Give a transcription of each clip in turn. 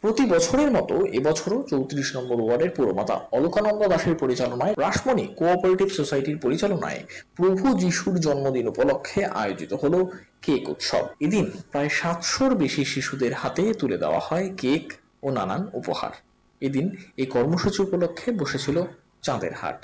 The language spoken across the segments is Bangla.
প্রতি বছরের মতো এবছরও চৌত্রিশ নম্বর ওয়ার্ডের পুরমাতা অলকানন্দ দাসের পরিচালনায় রাসমণি কোঅপারেটিভ সোসাইটির পরিচালনায় প্রভু যিশুর জন্মদিন উপলক্ষে আয়োজিত হল কেক উৎসব। এদিন প্রায় সাতশোর বেশি শিশুদের হাতে তুলে দেওয়া হয় কেক ও নানান উপহার। এদিন এই কর্মসূচি উপলক্ষে বসেছিল চাঁদের হাট।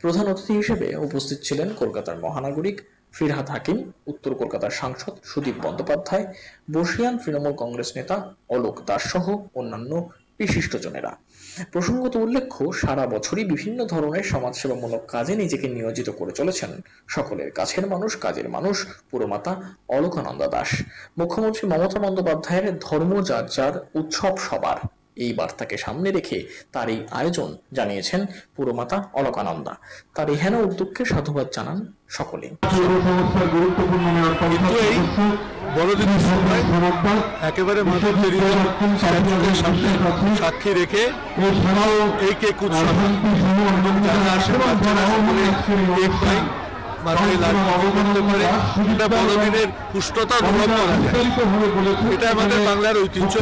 প্রধান অতিথি হিসেবে উপস্থিত ছিলেন কলকাতার মহানাগরিক ফিরহাদ হাকিম, উত্তর কলকাতার সাংসদ সুদীপ বন্দ্যোপাধ্যায়, বর্ষিয়ান তৃণমূল কংগ্রেস নেতা অলোক দাস সহ অন্যান্য বিশিষ্টজনেরা প্রসঙ্গত উল্লেখ্য, সারা বছরই বিভিন্ন ধরনের সমাজসেবামূলক কাজে নিজেকে নিয়োজিত করে চলেছেন সকলের কাছের মানুষ, কাজের মানুষ, পুরমাতা অলকানন্দা দাস। মুখ্যমন্ত্রী মমতা বন্দ্যোপাধ্যায়ের ধর্ম যার যার উৎসব সবার। এই বার্তাকে সামনে রেখে তার এই আয়োজন জানিয়েছেন পুরমাতা অলকানন্দা তার এহেন উদ্যোগকে সাধুবাদ জানান সকলে একেবারে সাক্ষী রেখে এই কেক উৎসব আশীর্বাদ এটা বড়দিনের উষ্ণতা অনুভব করা যায়। এটা আমাদের বাংলার ঐতিহ্য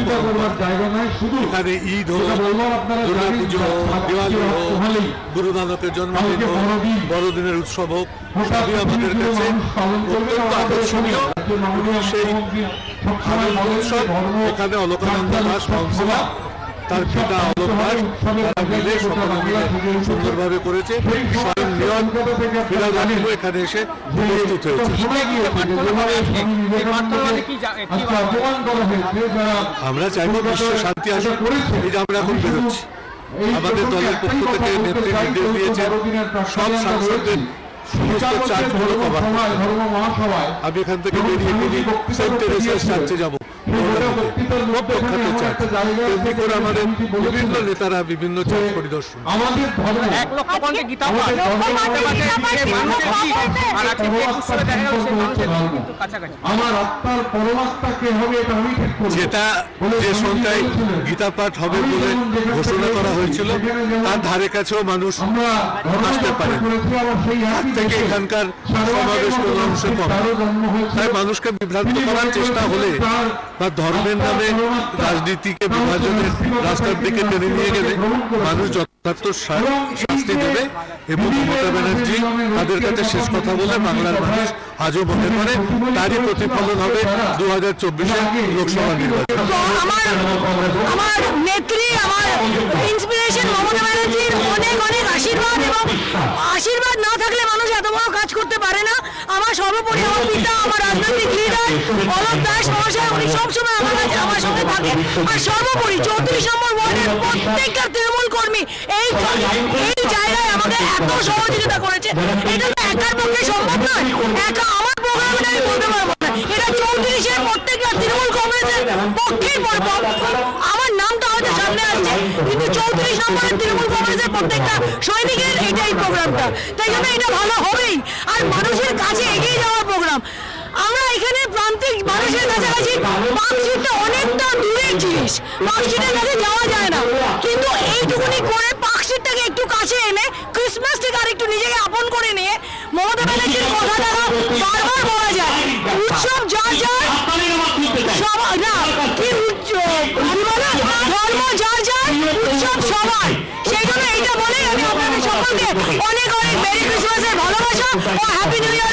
এখানে ঈদ হোক দুর্গা পুজো দিওয়ালি হোক গুরু নানকের জন্মদিন হোক বড়দিনের উৎসব হোক সবই আমাদের কাছে অত্যন্ত আকর্ষণীয়। সেই আনন্দ উৎসব এখানে অলকানন্দ দাস কাউন্সিলর তার পিতা অলোক দাস তারা মিলে সকলে মিলে সুন্দরভাবে করেছে। স্বয়ং নিয়ম ফিরাজ আলিমও এখানে এসে উপস্থিত হয়েছে। আমরা চাইব বিশ্ব শান্তি আসুক। এই যে আমরা এখন বেরোচ্ছি। আমাদের দলের পক্ষ থেকে নেত্রী নির্দেশ দিয়েছেন সব সাংসদদের আমি এখান থেকে বেরিয়ে তিনি সেন্ট চার্চে যাব। প্রখ্যাত চার্চ তেমনি করে আমাদের বিভিন্ন নেতারা বিভিন্ন চার্চ পরিদর্শন আমাদের এক লক্ষ কণ্ঠে গীতা আমার আত্মার পরমাত্মা কে হবে এটা আমি ঠিক করব। যেটা যে সন্ধ্যায় গীতা পাঠ হবে বলে ঘোষণা করা হয়েছিল তার ধারে কাছেও মানুষ আসতে তার থেকে এখানকার সমাবেশ কোনো অংশে কম। তাই মানুষকে বিভ্রান্ত করার চেষ্টা হলে বা ধর্মের নামে রাজনীতিকে বিভাজনের রাস্তার দিকে টেনে নিয়ে গেলে মানুষ যথার্থ শাস্তি দেবে এবং মমতা ব্যানার্জি তাদের কাছে শেষ কথা বলে বাংলার মানুষ আজও মনে করে তারই প্রতিফলন হবে দু হাজার চব্বিশে লোকসভা নির্বাচন। আমার নেত্রী, আমার আশীর্বাদ না থাকলে মানুষ এত বড় কাজ করতে পারে না। আমার সর্বোপরি আমার পিতা, আমার রাজনৈতিক লিডার অলোক দাস মহাশয়, উনি সবসময় আমার কাছে আমার সঙ্গে থাকে আর সর্বোপরি চৌত্রিশ নম্বর ওয়ার্ডের প্রত্যেকটা তৃণমূল কর্মী এই এই জায়গায় আমাকে এত সহযোগিতা করেছে। এটা তো একার পক্ষে সম্ভব নয়। একা আমার প্রোগ্রামে আমি বলতে পারব না। এটা চৌত্রিশের প্রত্যেকটা তৃণমূল কংগ্রেসের পক্ষেই পড়ব আমার নামটা হয়তো সামনে আসছে কিন্তু চৌত্রিশ নম্বরের তৃণমূল কংগ্রেসের প্রত্যেকটা সৈনিকের এটাই প্রোগ্রামটা তাই জন্য এটা ভালো হবেই। আর মানুষের কাছে এগিয়ে যাওয়ার প্রোগ্রাম আমরা এখানে প্রান্তিক মানুষের কাছাকাছি দূরের জিনিস? পার্কশিটের কাছে যাওয়া যায় না। কিন্তু এইটুকুনি করে পার্কশিটটাকে একটু কাছে এনে ক্রিসমাস থেকে আর একটু নিজেকে আপন করে নিয়ে মমতা ব্যানার্জির কথাটা বারবার বলা যায়, উৎসব যা যায় সবাই না, কি উৎসব? ধর্ম যা যায় উৎসব সবার। সেই জন্য এইটা বলেই আমি আপনাদের সকলকে অনেক অনেক মেরি ক্রিসমাসের ভালোবাসা ও হ্যাপি নিউ শুভেচ্ছা